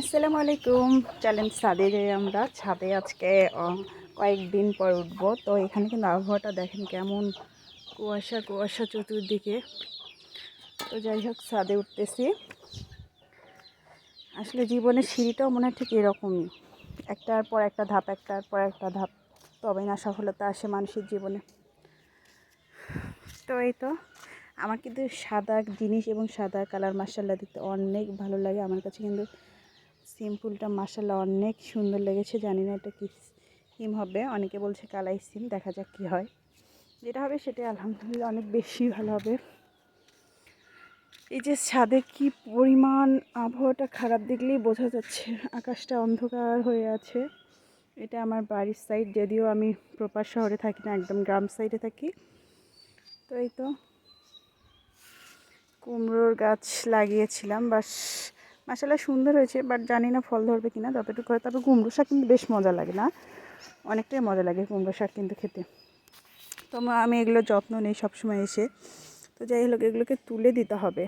আসসালামু আলাইকুম। চলেন ছাদে যাই আমরা ছাদে আজকে কয়েকদিন পর উঠবো। তো এখানে কিন্তু আবহাওয়াটা দেখেন কেমন কুয়াশা কুয়াশা চতুর্দিকে। তো যাই হোক, ছাদে উঠতেছি। আসলে জীবনের সিঁড়িটাও মনে হয় ঠিক এরকমই। একটার পর একটা ধাপ, একটার পর একটা ধাপ। তবেই না সফলতা আসে মানুষের জীবনে। তো এই তো। আমার কিন্তু সাদা জিনিস এবং সাদা কালার মার্শাল্লাহ দেখতে অনেক ভালো লাগে। আমার কাছে কিন্তু সিম্পলটা মার্শাল্লাহ অনেক সুন্দর লেগেছে, জানি না এটা কি সিম হবে, অনেকে বলছে কালাই সিম, দেখা যাক কী হয়। যেটা হবে সেটাই আলহামদুলিল্লাহ অনেক বেশি ভালো হবে। এই যে ছাদে কি পরিমাণ আবহাওয়াটা খারাপ দেখলেই বোঝা যাচ্ছে, আকাশটা অন্ধকার হয়ে আছে। এটা আমার বাড়ির সাইড যদিও আমি প্রপার শহরে থাকি না, একদম গ্রাম সাইডে থাকি। তো এই তো কুমড়োর গাছ লাগিয়েছিলাম, বাস মাসালা সুন্দর হয়েছে বাট জানি না ফল ধরবে কিনা, যতটুকু হয় তবে কুমড়ো শাক কিন্তু বেশ মজা লাগে না? অনেকটাই মজা লাগে কুমড়ো শাক কিন্তু খেতে। তো আমি এগুলো যত্ন নেই সবসময় এসে। তো যাই হোক, এগুলোকে তুলে দিতে হবে।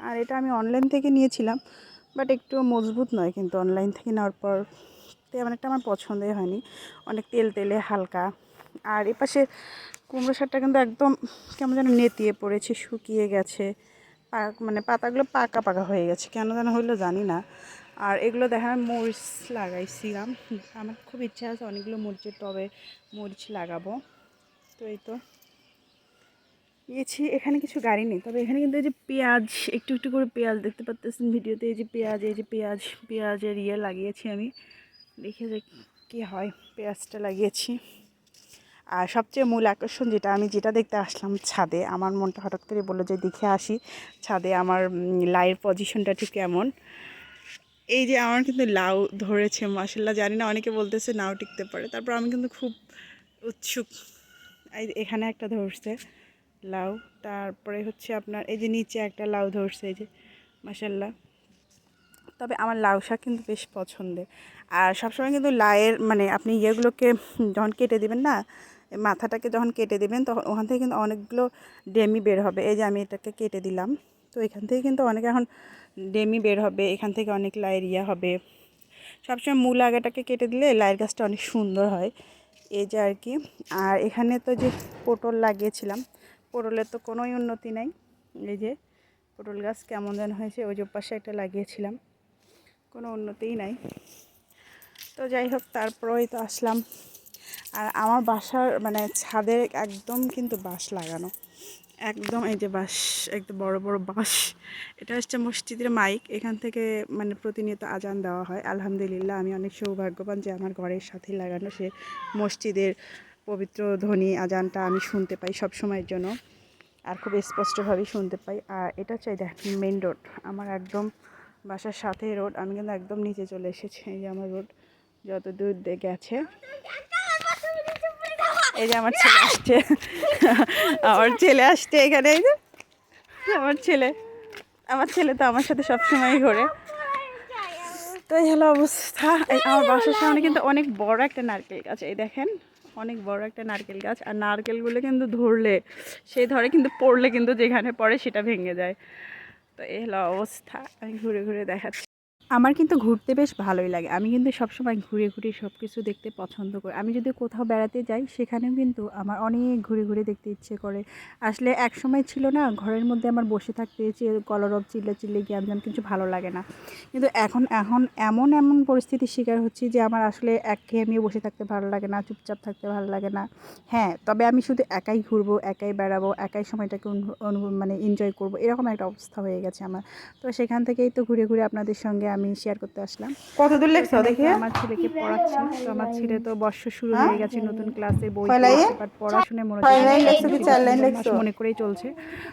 আর এটা আমি অনলাইন থেকে নিয়েছিলাম বাট একটু মজবুত নয় কিন্তু অনলাইন থেকে নেওয়ার পর তেমন একটা আমার পছন্দই হয়নি। অনেক তেল তেলে হালকা। আর এপাশে কুমড়ো শাকটা কিন্তু একদম কেমন যেন নেতিয়ে পড়েছে, শুকিয়ে গেছে। মানে পাতাগুলো পাকা পাকা হয়ে গেছে, কেন যেন হইল জানি না। আর এগুলো দেখা আমি মরিচ লাগাইছিলাম। আমার খুব ইচ্ছা আছে অনেকগুলো মরিচের টবে মরিচ লাগাবো। তো এই তো। গিয়েছি এখানে কিছু গাড়ি নেই, তবে এখানে কিন্তু এই যে পেঁয়াজ, একটু একটু করে পেঁয়াজ দেখতে পাচ্তেছেন ভিডিওতে, এই যে পেঁয়াজ, এই যে পেঁয়াজ, পেঁয়াজের ইয়ে লাগিয়েছি আমি। দেখে যে কী হয়, পেঁয়াজটা লাগিয়েছি। আর সবচেয়ে মূল আকর্ষণ যেটা আমি যেটা দেখতে আসলাম ছাদে, আমার মনটা হঠাৎ করে বলল যে দেখে আসি ছাদে আমার লাইয়ের পজিশনটা ঠিক কেমন এই যে আমার কিন্তু লাউ ধরেছে মাসাল্লাহ জানি না, অনেকে বলতেছে নাও টিকতে পারে। তারপর আমি কিন্তু খুব উৎসুক। এখানে একটা ধরছে লাউ, তারপরে হচ্ছে আপনার, এই যে নিচে একটা লাউ ধরছে, এই যে মাসাল্লাহ তবে আমার লাউ শাক কিন্তু বেশ পছন্দের। আর সবসময় কিন্তু লায়ের মানে আপনি ইয়েগুলোকে, যখন কেটে দিবেন না মাথাটাকে যখন কেটে দেবেন, তখন ওখান থেকে কিন্তু অনেকগুলো ডেমি বের হবে। এই যে আমি এটাকে কেটে দিলাম। তো এখান থেকে কিন্তু অনেক এখন ডেমি বের হবে, এখান থেকে অনেক লাইয়ের ইয়ে হবে। সবসময় মূল আগাটাকে কেটে দিলে লাইয়ের গাছটা অনেক সুন্দর হয়। এই যে আর কি। আর এখানে তো যে পটল লাগিয়েছিলাম, পটলের তো কোনোই উন্নতি নাই। এই যে পটল গাছ কেমন যেন হয়েছে, ওই যে পাশে একটা লাগিয়েছিলাম। কোনো উন্নতিই নাই। তো যাই হোক, তারপরেই তো আসলাম। আর আমার বাসার মানে ছাদের একদম কিন্তু বাঁশ লাগানো। একদম এই যে বাঁশ একদম বড় বড় বাঁশ, এটা হচ্ছে মসজিদের মাইক। এখান থেকে মানে প্রতিনিয়ত আজান দেওয়া হয়। আলহামদুলিল্লাহ, আমি অনেক সৌভাগ্যবান যে আমার ঘরের সাথে লাগানো সে মসজিদের পবিত্র ধ্বনি আজানটা আমি শুনতে পাই সব সময়ের জন্য আর খুব স্পষ্টভাবেই শুনতে পাই। আর এটা হচ্ছে দেখেন মেন রোড আমার একদম বাসার সাথে রোড আমি কিন্তু একদম নিচে চলে এসেছি, এই যে আমার রোড যত দূর গেছে। এই যে আমার ছেলে আসছে। আমার ছেলে আসছে এখানে এই যে। আমার ছেলে। আমার ছেলে তো আমার সাথে সবসময় ঘোরে। তো এই হলো অবস্থা। এই আমার বাসার সামনে কিন্তু অনেক বড় একটা নারকেল গাছ। এই দেখেন অনেক বড় একটা নারকেল গাছ। আর নারকেলগুলো কিন্তু ধরলে সেই ধরে কিন্তু পড়লে কিন্তু যেখানে পড়ে সেটা ভেঙে যায়। তো এই হলো অবস্থা। আমি ঘুরে ঘুরে দেখাচ্ছি। আমার কিন্তু ঘুরতে বেশ ভালোই লাগে। আমি কিন্তু সবসময় ঘুরে ঘুরে সব কিছু দেখতে পছন্দ করি। আমি যদি কোথাও বেড়াতে যাই, সেখানেও কিন্তু আমার অনেক ঘুরে ঘুরে দেখতে ইচ্ছে করে। আসলে এক সময় ছিল না, ঘরের মধ্যে আমার বসে থাকতে কলরব চিল্লা চিল্লি জ্ঞান কিছু ভালো লাগে না। কিন্তু এখন এখন এমন এমন পরিস্থিতির শিকার হচ্ছি যে আমার আসলে একঘেয়েমি বসে থাকতে ভালো লাগে না, চুপচাপ থাকতে ভালো লাগে না। হ্যাঁ তবে আমি শুধু একাই ঘুরবো, একাই বেড়াবো, একাই সময়টাকে মানে এনজয় করব, এরকম একটা অবস্থা হয়ে গেছে আমার। তো সেখান থেকেই তো ঘুরে ঘুরে আপনাদের সঙ্গে আমি শেয়ার করতে আসলাম। কত দূর লেখছো দেখি? আমার ছেলেকে পড়াচ্ছি। তো আমার ছেলে তো বর্ষ শুরু হয়ে গেছে নতুন ক্লাসে বই পড়াশোনায় লেখছো? মনে করেই চলছে।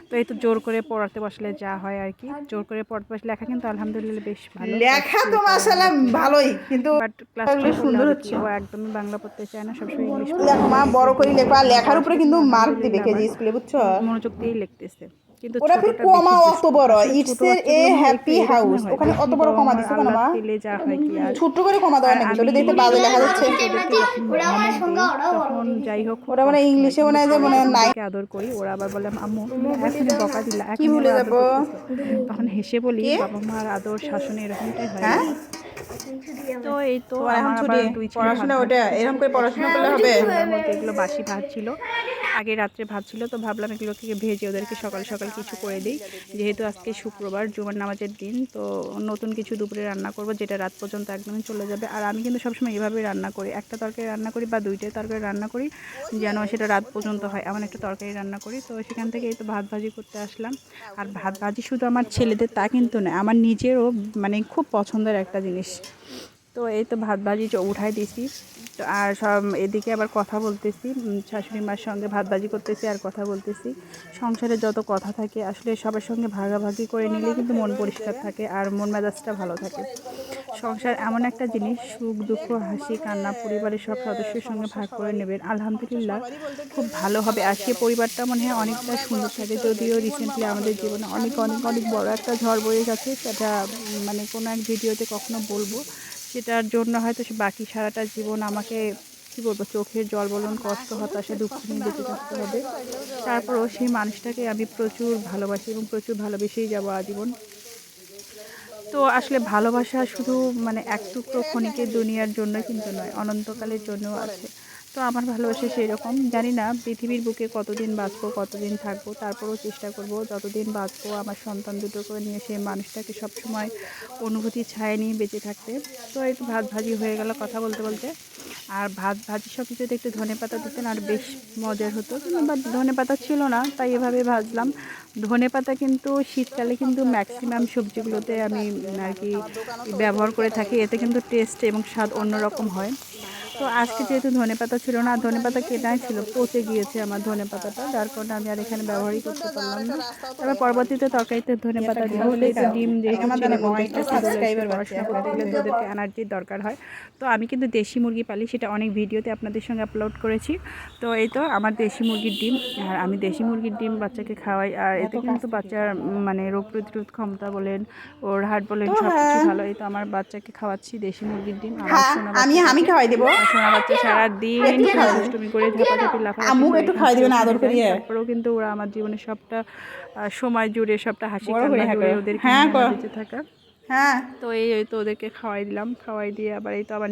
তো এই তো জোর করে পড়াতে বসলে যা হয় আর কি। জোর করে পড়তে বসলে লেখা কিন্তু আলহামদুলিল্লাহ বেশ ভালো। লেখা তো মাশাআল্লাহ ভালোই কিন্তু বাট ক্লাস এগুলো সুন্দর হচ্ছে। ও একদমই বাংলা পড়তে চায় না সবসময় ইংলিশ মা বড় করে লেখা লেখার উপরে কিন্তু মার্ক দিবে কেজি স্কুলে বুঝছ? মনোযোগ দিয়েই লিখতেছে। কিন্তু ওরা ফির কমা অত বড় ইটস এ হ্যাপি হাউস ওখানে অত বড় কমা দিছো কেন মা। হয় ছোট্ট করে কমা দাও আর নাকি ওটা দেখতে বাজে লেখা যাচ্ছে ধমক দিই, তখন যাই হোক ওরা মানে ইংলিশে মনে হয় যে মনে হয় নাই। আদর করি ওরা আবার বলে আম্মু তুমি এখনই বকা দিলা কি ভুলে যাব? তখন হেসে বলি বাবা মার আদর শাসনে এরকমটাই হয়। হ্যাঁ? তো এই তো এখন ছুটি? পড়াশোনা ওটা? এরকম করে পড়াশোনা করলে হবে? এগুলো বাসি ভাত ছিল আগে রাত্রে ভাত ছিল তো ভাবলাম এগুলোকে ভেজে ওদেরকে সকাল সকাল কিছু করে দিই। যেহেতু আজকে শুক্রবার, জুমার নামাজের দিন, তো নতুন কিছু দুপুরে রান্না করব, যেটা রাত পর্যন্ত একদমই চলে যাবে। আর আমি কিন্তু সবসময় এভাবেই রান্না করি। একটা তরকারি রান্না করি বা দুইটাই তরকারি রান্না করি, যেন সেটা রাত পর্যন্ত হয়। এমন একটা তরকারি রান্না করি। তো সেখান থেকে এই তো ভাত ভাজি করতে আসলাম। আর ভাত ভাজি শুধু আমার ছেলেদের তা কিন্তু নয়, আমার নিজেরও মানে খুব পছন্দের একটা জিনিস। তো এই তো ভাত ভাজি উঠাই দিয়েছি তো আর সব এদিকে আবার কথা বলতেছি। শাশুড়ি মার সঙ্গে ভাত ভাজি করতেছি আর কথা বলতেছি। সংসারে যত কথা থাকে, আসলে সবার সঙ্গে ভাগাভাগি করে নিলে কিন্তু মন পরিষ্কার থাকে আর মন মেজাজটা ভালো থাকে। সংসার এমন একটা জিনিস, সুখ, দুঃখ, হাসি, কান্না, পরিবারের সব সদস্যের সঙ্গে ভাগ করে নেবেন। আলহামদুলিল্লাহ, খুব ভালো হবে। আর সে পরিবারটা মনে হয় অনেকটা সুন্দর থাকে। যদিও রিসেন্টলি আমাদের জীবনে অনেক অনেক অনেক বড় একটা ঝড় বয়ে গেছে, সেটা মানে কোনো এক ভিডিওতে কখনো বলব। সেটার জন্য হয়তো সে বাকি সারাটা জীবন আমাকে, কী বলব, চোখের জল বলুন, কষ্ট, হতাশা, দুঃখ নিয়ে বেঁচে থাকতে হবে। তারপরও সেই মানুষটাকে আমি প্রচুর ভালোবাসি এবং প্রচুর ভালোবেসেই যাব আজীবন। তো আসলে ভালোবাসা শুধু মানে এক টুকরো ক্ষণিকের দুনিয়ার জন্য কিন্তু নয়, অনন্তকালের জন্যও আছে। তো আমার ভালোবাসে সেই রকম জানি না পৃথিবীর বুকে কতদিন বাঁচবো, কতদিন থাকব, তারপরেও চেষ্টা করব। যতদিন বাঁচবো, আমার সন্তান দুটো করে নিয়ে সেই মানুষটাকে সবসময় অনুভূতি ছায়া নিয়ে বেঁচে থাকতে। তো তো ভাত ভাজি হয়ে গেল কথা বলতে বলতে। আর ভাত ভাজি সব কিছুতে একটু ধনে পাতা দিতেন আর বেশ মজার হতো। কিন্তু বা ধনে পাতা ছিল না, তাই এভাবে ভাজলাম। ধনে পাতা কিন্তু শীতকালে কিন্তু ম্যাক্সিমাম সবজিগুলোতে আমি আর কি ব্যবহার করে থাকি। এতে কিন্তু টেস্ট এবং স্বাদ অন্যরকম হয়। তো আজকে যেহেতু ধনে পাতা ছিল না আর ধনে পাতা কেনাই ছিল পচে গিয়েছে আমার ধনে পাতাটা যার কারণে আমি আর এখানে ব্যবহারই করতে পারলাম না। তবে পরবর্তীতে তরকারিতে ধনে পাতা দিব তো ডিম পড়াশোনা করতে গেলে এনার্জির দরকার হয়। তো আমি কিন্তু দেশি মুরগি পালি সেটা অনেক ভিডিওতে আপনাদের সঙ্গে আপলোড করেছি। তো এই তো আমার দেশি মুরগির ডিম আর আমি দেশি মুরগির ডিম বাচ্চাকে খাওয়াই আর এতে কিন্তু বাচ্চার মানে রোগ প্রতিরোধ ক্ষমতা বলেন ওর হার্ট বলেন সব কিছু ভালো। এই তো আমার বাচ্চাকে খাওয়াচ্ছি দেশি মুরগির ডিম হ্যাঁ আমি আমি খাওয়াই দেবো। সোনা বাচ্চা সারা দিন দুষ্টুমি করে ঝাপাঝাপি লাফালাফি করে একটু এখান দিবেন আদর ওখানে তারপরেও কিন্তু ওরা আমার জীবনে সবটা সময় জুড়ে সবটা হাসি হয়ে কান্না থাকো। জুড়ে ওদেরকে হ্যাঁ, কর। বেঁচে থাকা। হ্যাঁ। তো এই তো ওদেরকে খাওয়াই দিলাম। খাওয়াই দিয়ে আবার এই তো আবার